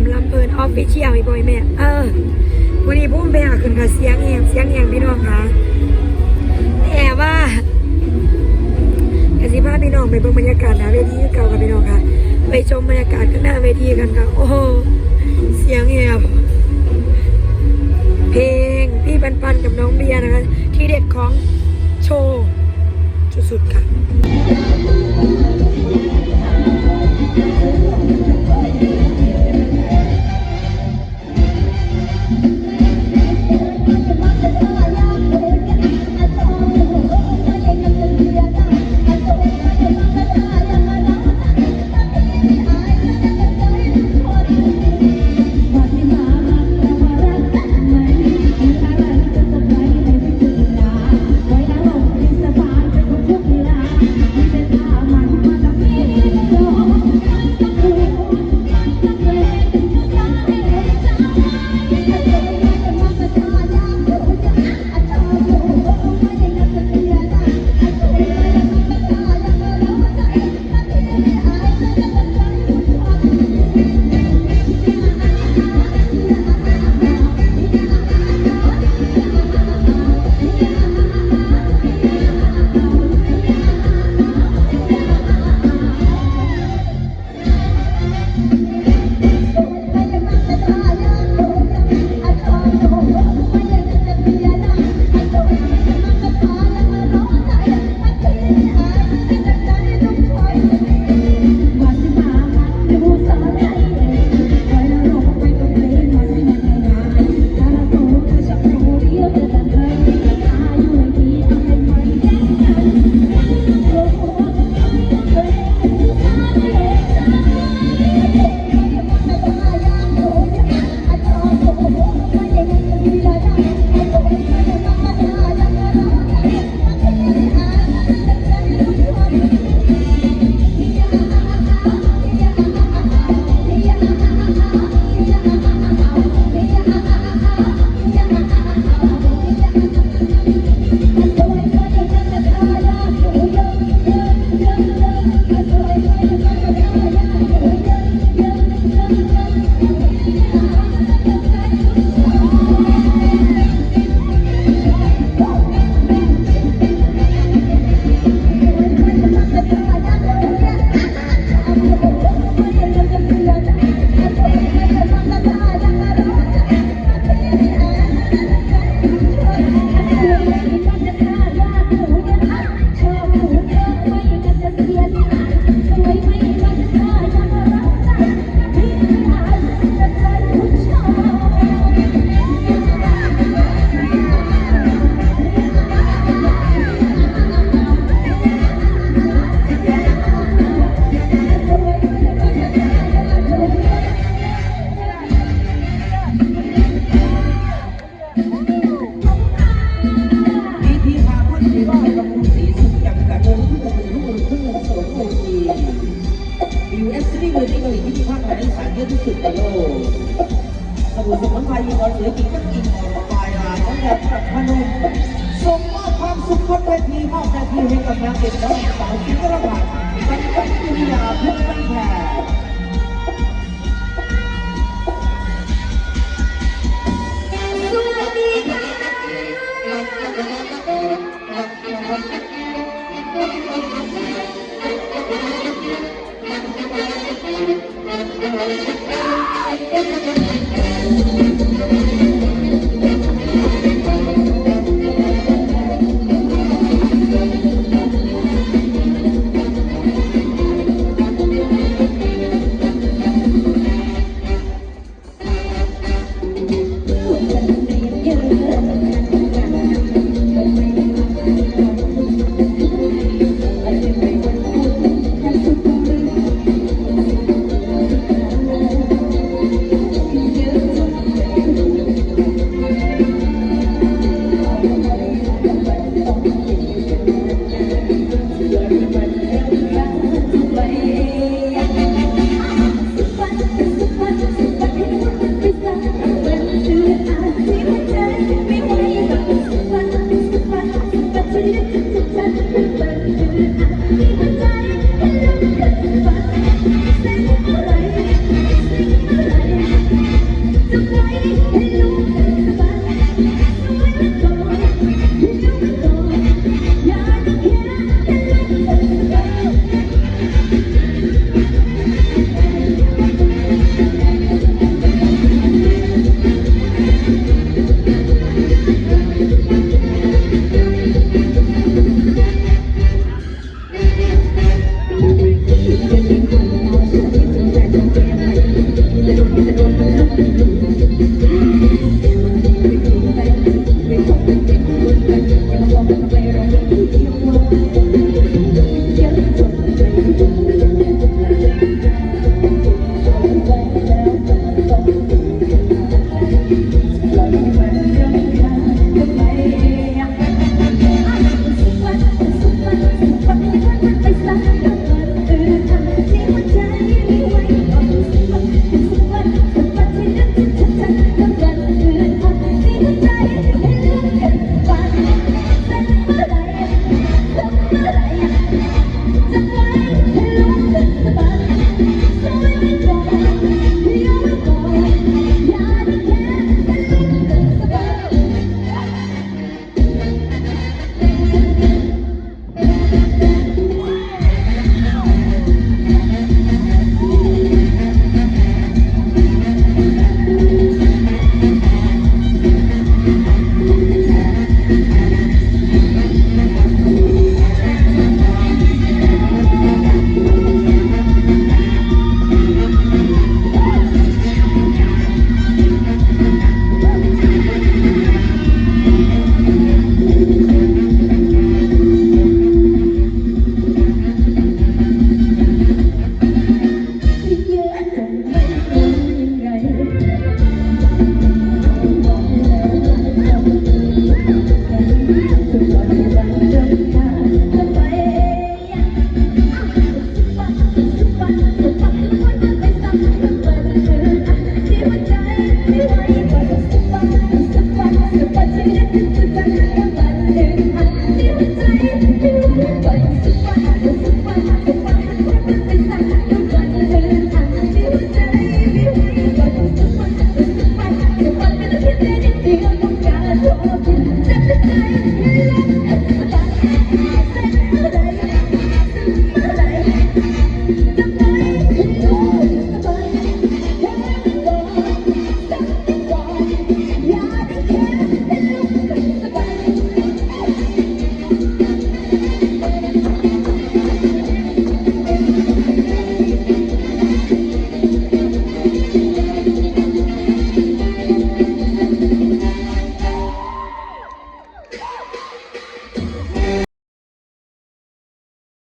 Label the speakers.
Speaker 1: มลำเพลินออฟฟิเชียลอีกบ่อยแม่ เออวันนี้พุ่มแบกขึ้นกับเสียงแหงเสียงแหงพี่น้องค่ะแต่ว่ากสิพาพี่น้องไปเบิ่งบรรยากาศน้าเวทีเก่ากับพี่น้องค่ะ ไปชมบรรยากาศข้างหน้าเวทีกันค่ะ โอ้โหเสียงแหบเพลงพี่ปันปันกับน้องเบียร์นะคะ ที่เด็ดของโชว์สุดๆค่ะ
Speaker 2: Thank you.